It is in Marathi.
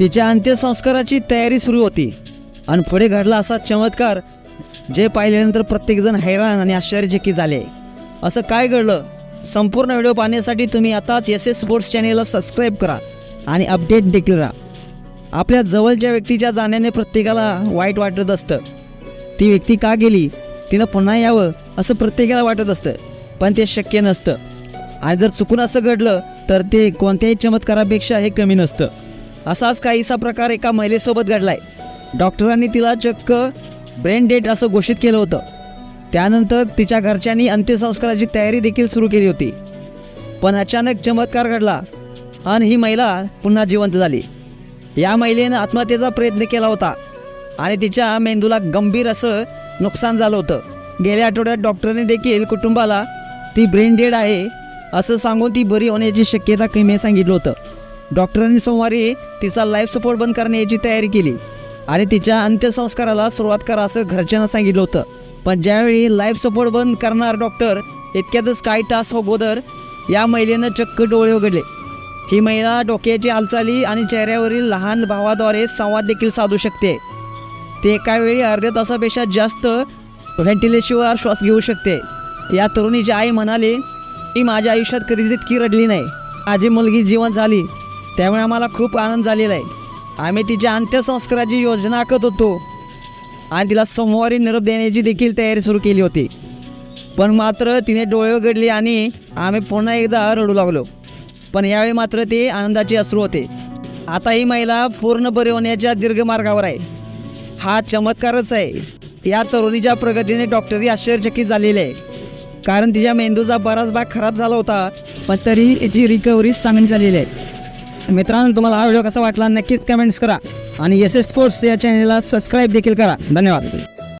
तिच्या अंत्यसंस्काराची तयारी सुरू होती. आणि पुढे घडला असा चमत्कार जे पाहिल्यानंतर प्रत्येकजण हैराण आणि आश्चर्यचकित झाले. असं काय घडलं? संपूर्ण व्हिडिओ पाहण्यासाठी तुम्ही आताच एस एस स्पोर्ट्स चॅनेलला सबस्क्राईब करा आणि अपडेट देखील राहा. आपल्या जवळच्या व्यक्तीच्या जाण्याने प्रत्येकाला वाईट वाटत असतं. ती व्यक्ती का गेली? तिनं पुन्हा यावं असं प्रत्येकाला वाटत असतं पण ते शक्य नसतं. आणि जर चुकून असं घडलं तर ते कोणत्याही चमत्कारापेक्षा हे कमी नसतं. असाच काहीसा प्रकार एका महिलेसोबत घडलाय. डॉक्टरांनी तिला चक्क ब्रेन डेड असं घोषित केलं होतं. त्यानंतर तिच्या घरच्यांनी अंत्यसंस्काराची तयारी देखील सुरू केली होती. पण अचानक चमत्कार घडला आणि ही महिला पुन्हा जिवंत झाली. या महिलेनं आत्महत्येचा प्रयत्न केला होता आणि तिच्या मेंदूला गंभीर असं नुकसान झालं होतं. गेल्या आठवड्यात डॉक्टरने देखील कुटुंबाला ती ब्रेन डेड आहे असं सांगून ती बरी होण्याची शक्यता कमी सांगितलं होतं. डॉक्टरांनी सोमवारी तिचा लाईफ सपोर्ट बंद करण्याची तयारी केली. आणि तिच्या अंत्यसंस्काराला सुरुवात करा असं घरच्यांना सांगितलं होतं. पण ज्यावेळी लाईफ सपोर्ट बंद करणार डॉक्टर इतक्यातच काही तास हो अगोदर या महिलेनं चक्क डोळे उघडले. ही महिला डोक्याची हालचाली आणि चेहऱ्यावरील लहान भावाद्वारे संवाद देखील साधू शकते. ते एका वेळी अर्ध्या तासापेक्षा जास्त व्हेंटिलेशनवर श्वास घेऊ शकते. या तरुणीची आई म्हणाली की माझ्या आयुष्यात कधीच इतकी रडली नाही. माझी मुलगी जीवन झाली. त्यामुळे आम्हाला खूप आनंद झालेला आहे. आम्ही तिच्या अंत्यसंस्काराची योजना आखत होतो. आणि तिला सोमवारी निरोप देण्याची देखील तयारी सुरू केली होती. पण मात्र तिने डोळे उघडले आणि आम्ही पुन्हा एकदा रडू लागलो. पण यावेळी मात्र ते आनंदाचे अश्रू होते. आता ही महिला पूर्ण बरे होण्याच्या दीर्घ मार्गावर आहे. हा चमत्कारच आहे. या तरुणीच्या प्रगतीने डॉक्टरही आश्चर्यचकित झालेले आहे. कारण तिच्या मेंदूचा बराच भाग खराब झाला होता पण तरीही तिची रिकव्हरी चांगली झालेली आहे. मित्रांनो तुम्हाला हा व्हिडिओ कसा वाटला नक्कीच कमेंट्स करा. आणि एस एस स्पोर्ट्स या चॅनलला सबस्क्राईब देखील करा. धन्यवाद.